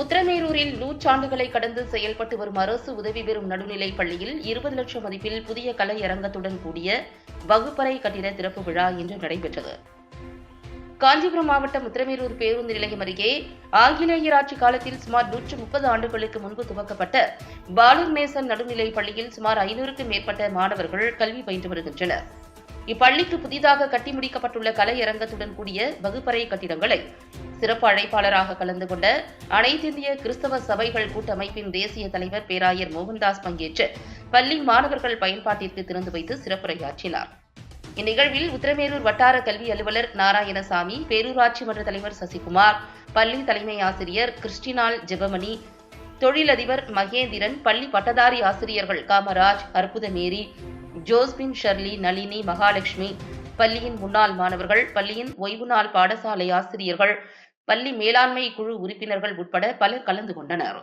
உத்தரமேரூரில் நூற்றாண்டுகளை கடந்து செயல்பட்டு வரும் அரசு உதவி பெறும் நடுநிலைப் பள்ளியில் இருபது லட்சம் மதிப்பில் புதிய கலையரங்கத்துடன் கூடிய வகுப்பறை கட்டிட திறப்பு விழா இன்று நடைபெற்றது. காஞ்சிபுரம் மாவட்டம் உத்தரமேரூர் பேருந்து நிலையம் அருகே ஆங்கிலேயர் ஆட்சி காலத்தில் சுமார் நூற்று முப்பது ஆண்டுகளுக்கு முன்பு துவக்கப்பட்ட பாலூர் மேசன் நடுநிலைப் பள்ளியில் சுமார் ஐநூறுக்கும் மேற்பட்ட மாணவர்கள் கல்வி பயின்று வருகின்றனர். இப்பள்ளிக்கு புதிதாக கட்டி முடிக்கப்பட்டுள்ள கலையரங்கத்துடன் கூடிய வகுப்பறை கட்டிடங்களை சிறப்பு அழைப்பாளராக கலந்து கொண்ட அனைத்திந்திய கிறிஸ்தவ சபைகள் கூட்டமைப்பின் தேசிய தலைவர் பேராயர் மோகன்தாஸ் பங்கேற்று பள்ளி மாணவர்கள் பயன்பாட்டிற்கு திறந்து வைத்து சிறப்புரையாற்றினார். இந்நிகழ்வில் உத்தரமேரூர் வட்டார கல்வி அலுவலர் நாராயணசாமி பேரூராட்சி மன்ற தலைவர் சசிகுமார் பள்ளி தலைமை ஆசிரியர் கிறிஸ்டினால் ஜெபமணி தொழிலதிபர் மகேந்திரன் பள்ளி பட்டதாரி ஆசிரியர்கள் காமராஜ் அற்புதமேரி ஜோஸ்பின் ஷர்லி நளினி மகாலட்சுமி பள்ளியின் முன்னாள் மாணவர்கள் பள்ளியின் ஓய்வு நாள் பாடசாலை ஆசிரியர்கள் பள்ளி மேலாண்மை குழு உறுப்பினர்கள் உட்பட பலர் கலந்து கொண்டனர்.